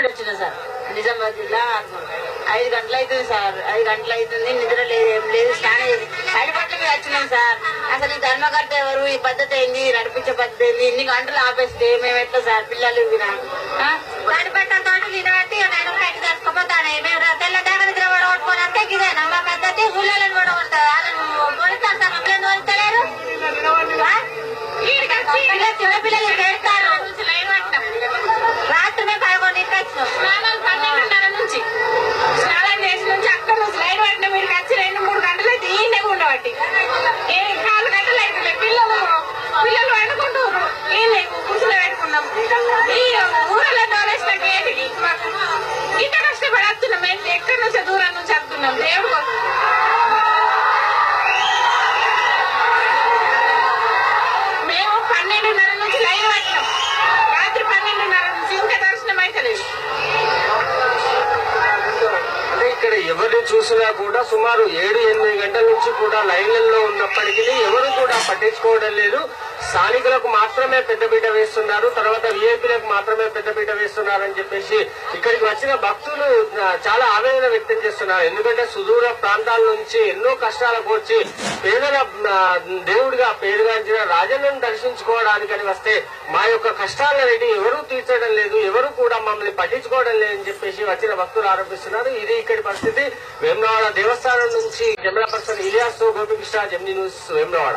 నాడు వచ్చిన సార్. నిజామాబాద్ జిల్లా ఐదు గంటలు అవుతుంది సార్. ఐదు గంటలు అవుతుంది నిద్ర లేదు ఏం లేదు స్నానం చేసి అడిపట్ల మీద వచ్చినాం సార్. అసలు ఈ ధర్మకర్త ఎవరు? ఈ పద్ధతి ఏంది? నడిపించే పద్ధతి ఏంది? ఇన్ని గంటలు ఆపేస్తే మేము ఎట్లా సార్? పిల్లలు వినా. నిలబెట్టి నేను బయటకు తెచ్చుకోపోతాను మేము తెల్ల నిద్ర కూడా కొట్టుకొని ఇదేనా మా పద్ధతి. ఊళ్ళని కూడా కొడతారు వాళ్ళని కొడతారు సార్ మమ్మల్ని చిన్న పిల్లలు పెడతారు రాత్రి మేము పదకొండింటికి వచ్చినాం స్నానాలు పన్నెండున్నర నుంచి. స్నానం చేసి నుంచి అక్కడ నుంచి లైన్ పట్టిన మీరు వచ్చి రెండు మూడు గంటలు అయితే ఈ నెగ ఉండబట్టి ఏ నాలుగు గంటలు అయితే పిల్లలు పిల్లలు వండుకుంటారు ఈ గుడిసెలో పెట్టుకున్నాం ఈ ఊరలో తోలేసిన ఇంత కష్టపడి వస్తున్నాం మేము ఎక్కడి నుంచో దూరం చూసినా కూడా సుమారు ఏడు ఎనిమిది గంటల నుంచి కూడా లైన్లలో ఉన్నప్పటికీ ఎవరు కూడా పట్టించుకోవడం లేదు. స్థానికులకు మాత్రమే పెద్దపీట వేస్తున్నారు. తర్వాత విఐపీలకు మాత్రమే పెద్దపీట వేస్తున్నారు అని చెప్పేసి ఇక్కడికి వచ్చిన భక్తులు చాలా ఆవేదన వ్యక్తం చేస్తున్నారు. ఎందుకంటే సుదూర ప్రాంతాల నుంచి ఎన్నో కష్టాలకు వచ్చి పేదల దేవుడిగా పేరుగాంచిన రాజన్నను దర్శించుకోవడానికని వస్తే మా యొక్క కష్టాలనేది ఎవరూ తీర్చడం లేదు ఎవరు కూడా మమ్మల్ని పట్టించుకోవడం లేదని చెప్పేసి వచ్చిన భక్తులు ఆరోపిస్తున్నారు. ఇది ఇక్కడి పరిస్థితి. వేములవాడ దేవస్థానం నుంచి camera person Ilyas Gopikrishna Jamni news Vemulawada.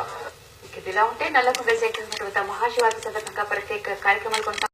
ఇదిలా ఉంటే నల్లకు సేకరించినటువంటి మహాశివాది సందర్భంగా ప్రత్యేక కార్యక్రమాలు కొంత